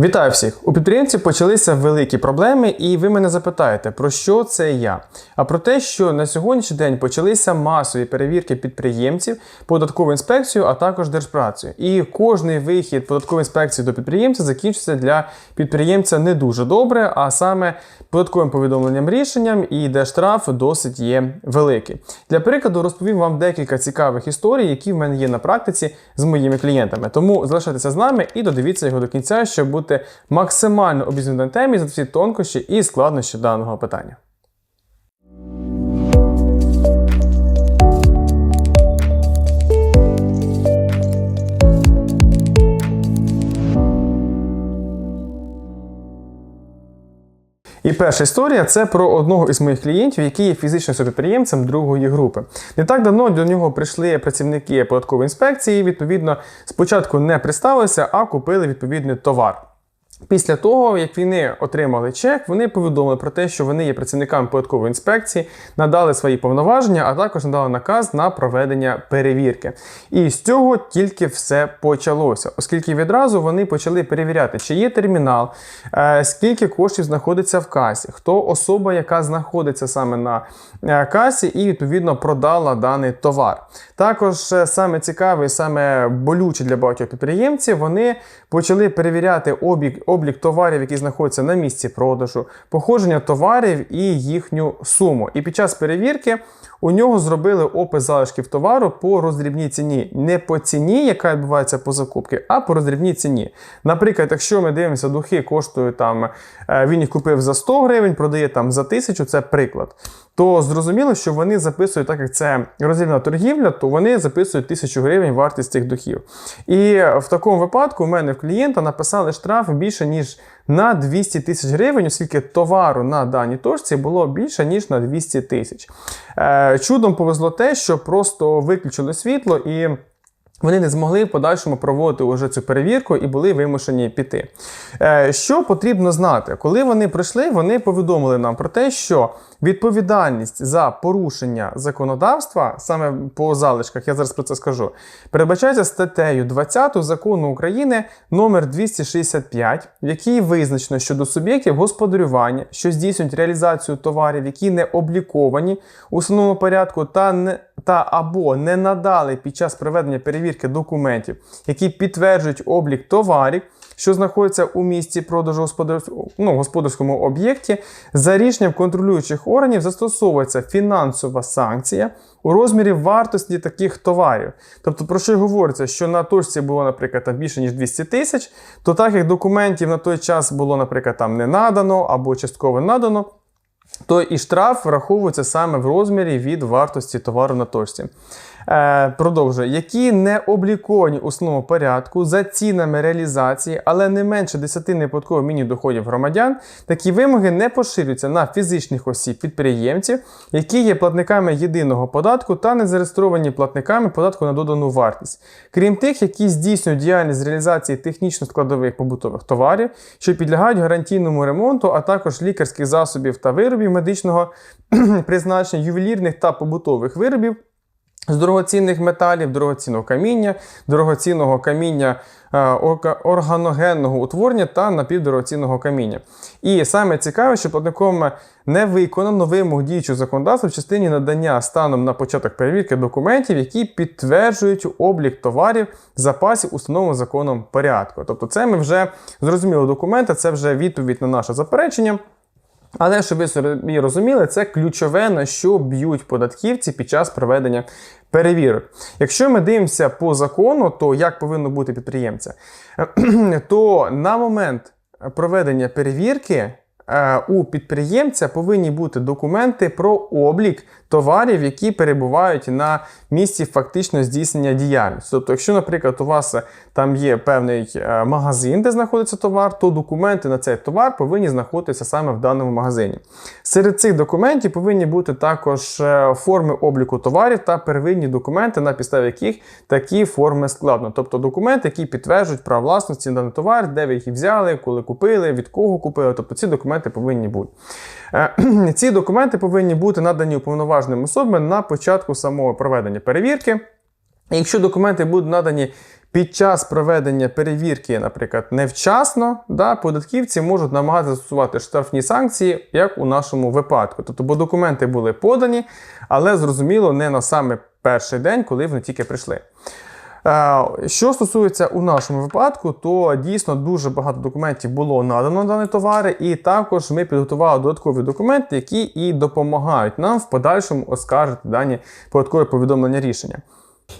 Вітаю всіх! У підприємців почалися великі проблеми, і ви мене запитаєте, про що це я? А про те, що на сьогоднішній день почалися масові перевірки підприємців, податкову інспекцію, а також держпрацю. І кожний вихід податкової інспекції до підприємця закінчиться для підприємця не дуже добре, а саме податковим повідомленням рішенням, і де штраф досить є великий. Для прикладу розповім вам декілька цікавих історій, які в мене є на практиці з моїми клієнтами. Тому залишайтеся з нами і додивіться його до кінця, щоб бути максимально обізнаний на темі за всі тонкощі і складнощі даного питання. І перша історія це про одного із моїх клієнтів, який є фізичним підприємцем другої групи. Не так давно до нього прийшли працівники податкової інспекції. Відповідно, спочатку не представилися, а купили відповідний товар. Після того, як вони отримали чек, вони повідомили про те, що вони є працівниками податкової інспекції, надали свої повноваження, а також надали наказ на проведення перевірки. І з цього тільки все почалося, оскільки відразу вони почали перевіряти, чи є термінал, е, скільки коштів знаходиться в касі, хто особа, яка знаходиться саме на е, касі, і відповідно продала даний товар. Також е, саме цікаве, саме болюче для багатьох підприємців, вони почали перевіряти обіг облік товарів, які знаходяться на місці продажу, походження товарів і їхню суму. І під час перевірки у нього зробили опис залишків товару по роздрібній ціні. Не по ціні, яка відбувається по закупці, а по роздрібній ціні. Наприклад, якщо ми дивимося, духи коштують там, е, він їх купив за 100 гривень, продає там за 1000, це приклад. То зрозуміло, що вони записують, так як це роздрібна торгівля, то вони записують 1000 гривень вартість цих духів. І в такому випадку у мене в клієнта написали штраф більше, ніж на 200 тисяч гривень, оскільки товару на даній точці було більше, ніж на 200 тисяч. Е, Чудом повезло те, що просто виключили світло і. Вони не змогли в подальшому проводити уже цю перевірку і були вимушені піти. Е, Що потрібно знати? Коли вони прийшли, вони повідомили нам про те, що відповідальність за порушення законодавства, саме по залишках, я зараз про це скажу, передбачається статтею 20 закону України номер 265, в якій визначено щодо суб'єктів господарювання, що здійснюють реалізацію товарів, які не обліковані у основному порядку, та не та або не надали під час проведення перевірки документів, які підтверджують облік товарів, що знаходяться у місці продажу господарському, ну, господарському об'єкті, за рішенням контролюючих органів застосовується фінансова санкція у розмірі вартості таких товарів. Тобто, про що говориться, що на точці було, наприклад, там більше ніж 200 тисяч, то так як документів на той час було, наприклад, там не надано або частково надано то і штраф враховується саме в розмірі від вартості товару на точці. Е, Продовжую, які не обліковані у порядку за цінами реалізації, але не менше 10 неподаткових міні-доходів громадян, такі вимоги не поширюються на фізичних осіб підприємців, які є платниками єдиного податку та не зареєстровані платниками податку на додану вартість, крім тих, які здійснюють діяльність з реалізації технічно-складових побутових товарів, що підлягають гарантійному ремонту, а також лікарських засобів та виробів медичного призначення, ювелірних та побутових виробів. З дорогоцінних металів, дорогоцінного каміння, дорогоцінного каміння е, органогенного утворення та напівдорогоцінного каміння. І саме цікаве, що платником не виконано вимог діючого законодавства в частині надання станом на початок перевірки документів, які підтверджують облік товарів запасів установленого законом порядку. Тобто, це ми вже зрозуміли документи, це вже відповідь на наше заперечення. Але щоб ви собі розуміли, це ключове, на що б'ють податківці під час проведення перевірок. Якщо ми дивимося по закону, то як повинно бути підприємця, то на момент проведення перевірки у підприємця повинні бути документи про облік товарів, які перебувають на місці фактично здійснення діяльності. Тобто, якщо, наприклад, у вас там є певний е, магазин, де знаходиться товар, то документи на цей товар повинні знаходитися саме в даному магазині. Серед цих документів повинні бути також е, форми обліку товарів та первинні документи, на підставі яких такі форми складно. Тобто документи, які підтверджують право власності на товар, де ви їх взяли, коли купили, від кого купили. Тобто ці документи повинні бути. Е, ці документи повинні бути надані уповноваженим особам на початку самого проведення перевірки. Якщо документи будуть надані під час проведення перевірки, наприклад, невчасно, да, податківці можуть намагатися застосувати штрафні санкції, як у нашому випадку. Тобто, бо документи були подані, але зрозуміло, не на саме перший день, коли вони тільки прийшли. Е, Що стосується у нашому випадку, то дійсно дуже багато документів було надано на дані товари, і також ми підготували додаткові документи, які і допомагають нам в подальшому оскаржити дані податкові повідомлення рішення.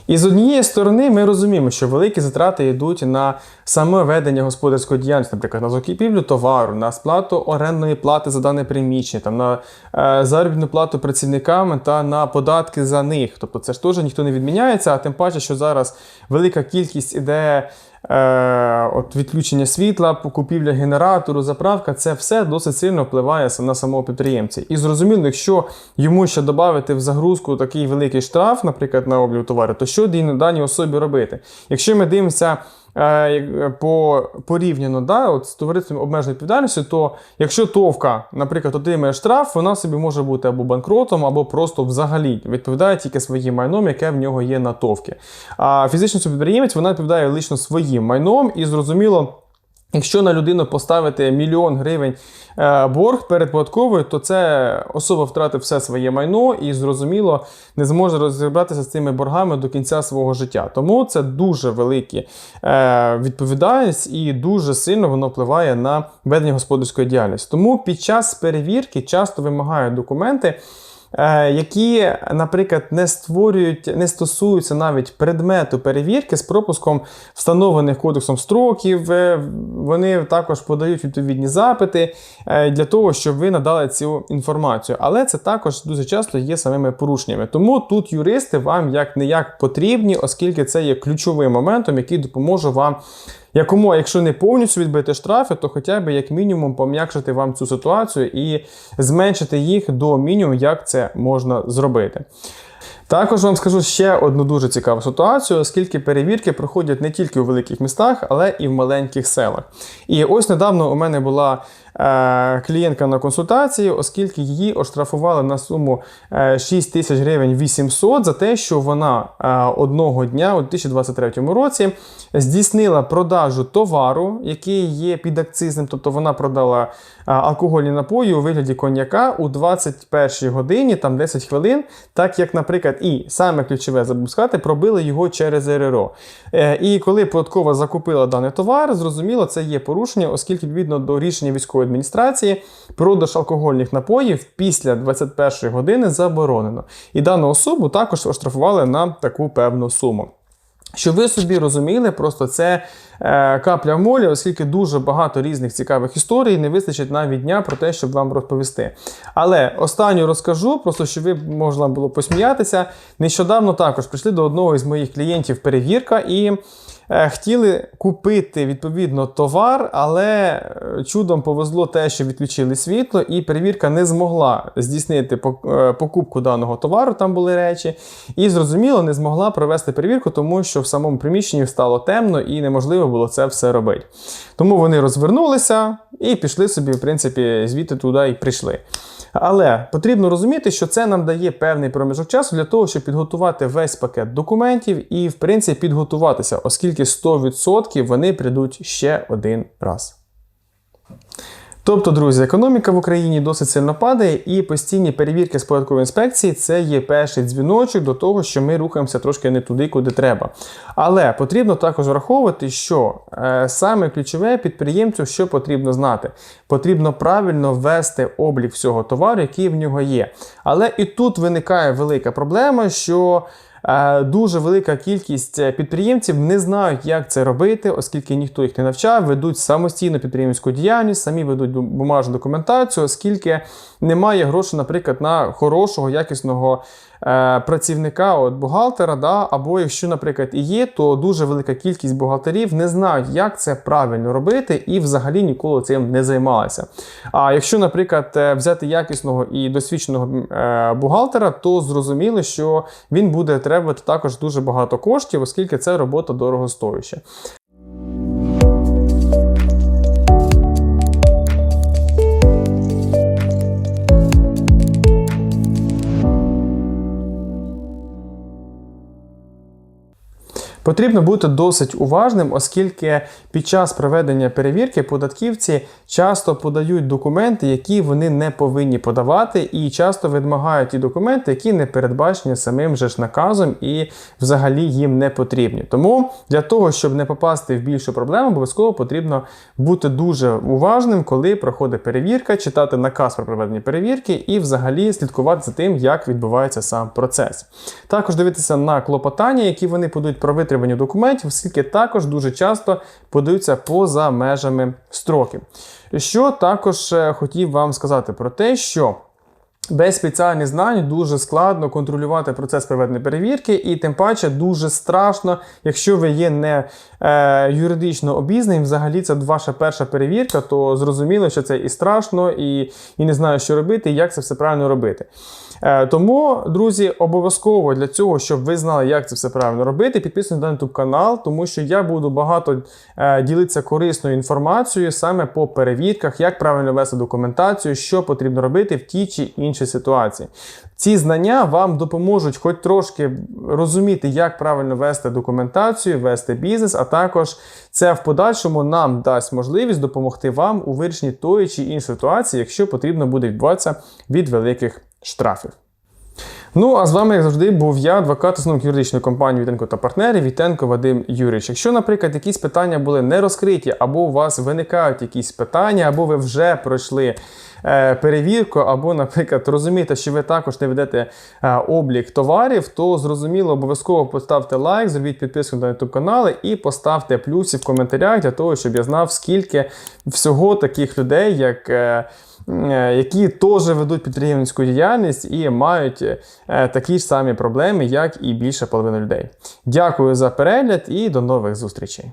І з однієї сторони, ми розуміємо, що великі затрати йдуть на саме ведення господарської діяльності, наприклад, на закупівлю товару, на сплату орендної плати за дане приміщення, там, на е, заробітну плату працівникам та на податки за них. Тобто це ж теж ніхто не відміняється, а тим паче, що зараз велика кількість іде. Е, от відключення світла, купівля генератору, заправка це все досить сильно впливає на самого підприємця. І зрозуміло, якщо йому ще додати в загрузку такий великий штраф, наприклад, на облік товару, то що даній особі робити? Якщо ми дивимося по порівняно да, от з товариством обмеженої відповідальності, то якщо ТОВка, наприклад, отримає штраф, вона собі може бути або банкротом, або просто взагалі відповідає тільки своїм майном, яке в нього є на ТОВки. А фізичний підприємець вона відповідає лично своїм майном і зрозуміло. Якщо на людину поставити мільйон гривень е, борг перед податковою, то це особа втратить все своє майно і, зрозуміло, не зможе розібратися з цими боргами до кінця свого життя. Тому це дуже велика е, відповідальність і дуже сильно воно впливає на ведення господарської діяльності. Тому під час перевірки часто вимагають документи. Е, які, наприклад, не створюють, не стосуються навіть предмету перевірки з пропуском встановлених кодексом строків. Е, вони також подають відповідні запити е, для того, щоб ви надали цю інформацію. Але це також дуже часто є самими порушеннями. Тому тут юристи вам як не як потрібні, оскільки це є ключовим моментом, який допоможе вам якому, якщо не повністю відбити штрафи, то хоча б як мінімум пом'якшити вам цю ситуацію і зменшити їх до мінімуму, як це можна зробити. Також вам скажу ще одну дуже цікаву ситуацію, оскільки перевірки проходять не тільки у великих містах, але і в маленьких селах. І ось недавно у мене була е, клієнтка на консультації, оскільки її оштрафували на суму е, 6 тисяч гривень 800 за те, що вона е, одного дня у 2023 році здійснила продажу товару, який є підакцизним, тобто вона продала е, алкогольні напої у вигляді коньяка у 21 годині, там 10 хвилин, так як, наприклад, і саме ключове запускати, пробили його через РРО. Е, і коли податкова закупила даний товар, зрозуміло, це є порушення, оскільки відповідно до рішення військової адміністрації продаж алкогольних напоїв після 21 години заборонено. І дану особу також оштрафували на таку певну суму. Щоб ви собі розуміли, просто це е, капля в молі, оскільки дуже багато різних цікавих історій, не вистачить навіть дня про те, щоб вам розповісти. Але останню розкажу, просто щоб ви можна було посміятися. Нещодавно також прийшли до одного із моїх клієнтів перевірка і. Е, хотіли купити відповідно товар, але е, чудом повезло те, що відключили світло, і перевірка не змогла здійснити е, покупку даного товару, там були речі, і зрозуміло, не змогла провести перевірку, тому що в самому приміщенні стало темно і неможливо було це все робити. Тому вони розвернулися і пішли собі, в принципі, звідти туди і прийшли. Але потрібно розуміти, що це нам дає певний проміжок часу для того, щоб підготувати весь пакет документів і, в принципі, підготуватися, оскільки 100% вони прийдуть ще один раз. Тобто, друзі, економіка в Україні досить сильно падає, і постійні перевірки з податкової інспекції це є перший дзвіночок до того, що ми рухаємося трошки не туди, куди треба. Але потрібно також враховувати, що е, саме ключове підприємцю, що потрібно знати, потрібно правильно ввести облік всього товару, який в нього є. Але і тут виникає велика проблема, що дуже велика кількість е, підприємців не знають, як це робити, оскільки ніхто їх не навчав, ведуть самостійну підприємську діяльність, самі ведуть бумажну документацію, оскільки немає грошей, наприклад, на хорошого, якісного е, працівника, от бухгалтера. да, Або якщо, наприклад, і є, то дуже велика кількість бухгалтерів не знають, як це правильно робити, і взагалі ніколи цим не займалися. А якщо, наприклад, е, взяти якісного і досвідченого е, бухгалтера, то зрозуміло, що він буде требувати також дуже багато коштів, оскільки це робота дорогостоюча. Потрібно бути досить уважним, оскільки під час проведення перевірки податківці часто подають документи, які вони не повинні подавати, і часто вимагають ті документи, які не передбачені самим же ж наказом і взагалі їм не потрібні. Тому для того, щоб не попасти в більшу проблему, обов'язково потрібно бути дуже уважним, коли проходить перевірка, читати наказ про проведення перевірки і взагалі слідкувати за тим, як відбувається сам процес. Також дивитися на клопотання, які вони подають про витримання документів, оскільки також дуже часто подаються поза межами строків. Що також е, хотів вам сказати про те, що без спеціальних знань дуже складно контролювати процес проведення перевірки, і тим паче дуже страшно, якщо ви є не е, юридично обізнаним, взагалі це ваша перша перевірка, то зрозуміло, що це і страшно, і, і не знаю, що робити, і як це все правильно робити. Е, тому, друзі, обов'язково для цього, щоб ви знали, як це все правильно робити, підписуйтесь на YouTube канал, тому що я буду багато е, ділитися корисною інформацією саме по перевірках, як правильно вести документацію, що потрібно робити в тій чи іншій ситуації. Ці знання вам допоможуть хоч трошки розуміти, як правильно вести документацію, вести бізнес, а також це в подальшому нам дасть можливість допомогти вам у вирішенні тої чи іншої ситуації, якщо потрібно буде відбуватися від великих штрафів. Ну, а з вами, як завжди, був я, адвокат основник юридичної компанії Вітенко та партнери Вітенко Вадим Юрійович. Якщо, наприклад, якісь питання були не розкриті, або у вас виникають якісь питання, або ви вже пройшли е, перевірку, або, наприклад, розумієте, що ви також не ведете е, облік товарів, то зрозуміло, обов'язково поставте лайк, зробіть підписку на YouTube канали і поставте плюси в коментарях для того, щоб я знав, скільки всього таких людей, як. Е, які теж ведуть підприємницьку діяльність і мають е, такі ж самі проблеми, як і більша половина людей. Дякую за перегляд і до нових зустрічей.